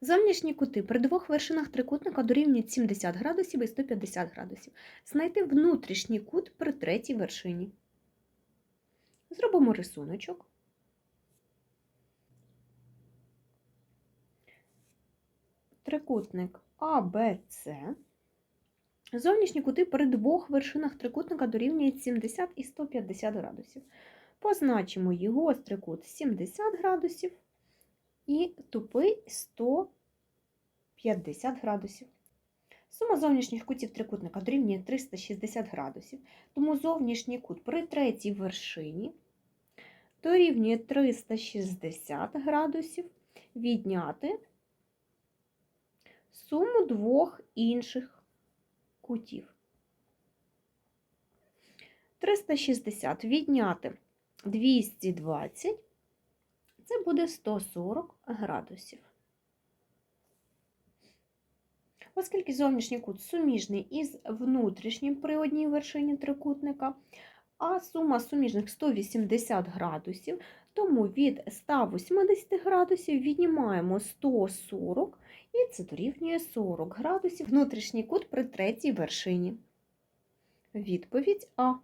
Зовнішні кути при двох вершинах трикутника дорівнюють 70 градусів і 150 градусів. Знайти внутрішній кут при третій вершині. Зробимо рисуночок. Трикутник АБЦ. Зовнішні кути при двох вершинах трикутника дорівнюють 70 і 150 градусів. Позначимо його гострий кут 70 градусів і тупий 150 градусів. Сума зовнішніх кутів трикутника дорівнює 360 градусів, тому зовнішній кут при третій вершині дорівнює 360 градусів відняти суму двох інших кутів. 360 відняти 220 це буде 140 градусів. Оскільки зовнішній кут суміжний із внутрішнім при одній вершині трикутника, а сума суміжних 180 градусів, тому від 180 градусів віднімаємо 140 і це дорівнює 40 градусів внутрішній кут при третій вершині. Відповідь А.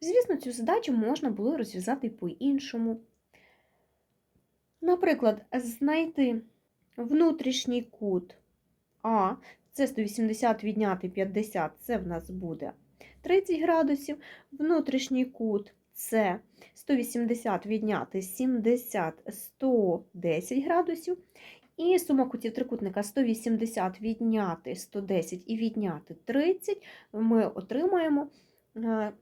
Звісно, цю задачу можна було розв'язати по-іншому. Наприклад, знайти внутрішній кут А, це 180 відняти 50, це в нас буде 30 градусів, внутрішній кут С 180 відняти 70, 110 градусів. І сума кутів трикутника 180 відняти 110 і відняти 30, ми отримаємо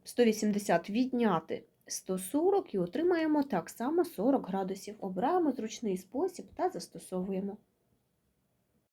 180 відняти 140 і отримаємо так само 40 градусів. Обираємо зручний спосіб та застосовуємо.